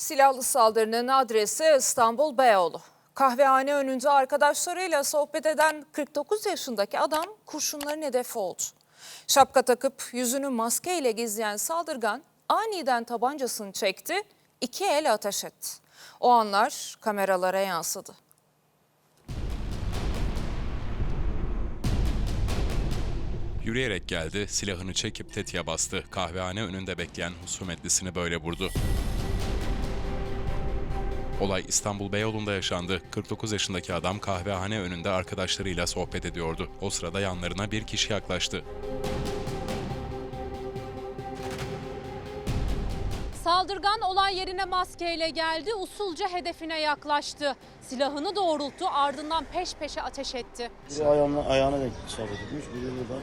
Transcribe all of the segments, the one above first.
Silahlı saldırının adresi İstanbul Beyoğlu. Kahvehane önünde arkadaşlarıyla sohbet eden 49 yaşındaki adam kurşunların hedefi oldu. Şapka takıp yüzünü maskeyle gizleyen saldırgan aniden tabancasını çekti, iki el ateş etti. O anlar kameralara yansıdı. Yürüyerek geldi, silahını çekip tetiğe bastı. Kahvehane önünde bekleyen husumetlisini böyle vurdu. Olay İstanbul Beyoğlu'nda yaşandı. 49 yaşındaki adam kahvehane önünde arkadaşlarıyla sohbet ediyordu. O sırada yanlarına bir kişi yaklaştı. Saldırgan olay yerine maskeyle geldi, usulca hedefine yaklaştı. Silahını doğrulttu, ardından peş peşe ateş etti. Biri ayağına, ayağına denk isabet etmiş, biri burada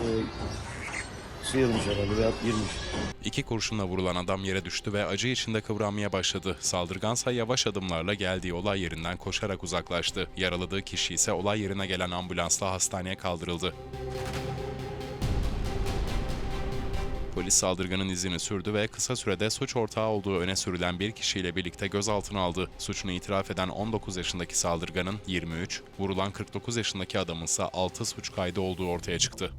e, sıyırmış herhalde veya girmiş. İki kurşunla vurulan adam yere düştü ve acı içinde kıvranmaya başladı. Saldırgansa yavaş adımlarla geldiği olay yerinden koşarak uzaklaştı. Yaraladığı kişi ise olay yerine gelen ambulansla hastaneye kaldırıldı. Polis saldırganın izini sürdü ve kısa sürede suç ortağı olduğu öne sürülen bir kişiyle birlikte gözaltına aldı. Suçunu itiraf eden 19 yaşındaki saldırganın 23, vurulan 49 yaşındaki adamın ise 6 suç kaydı olduğu ortaya çıktı.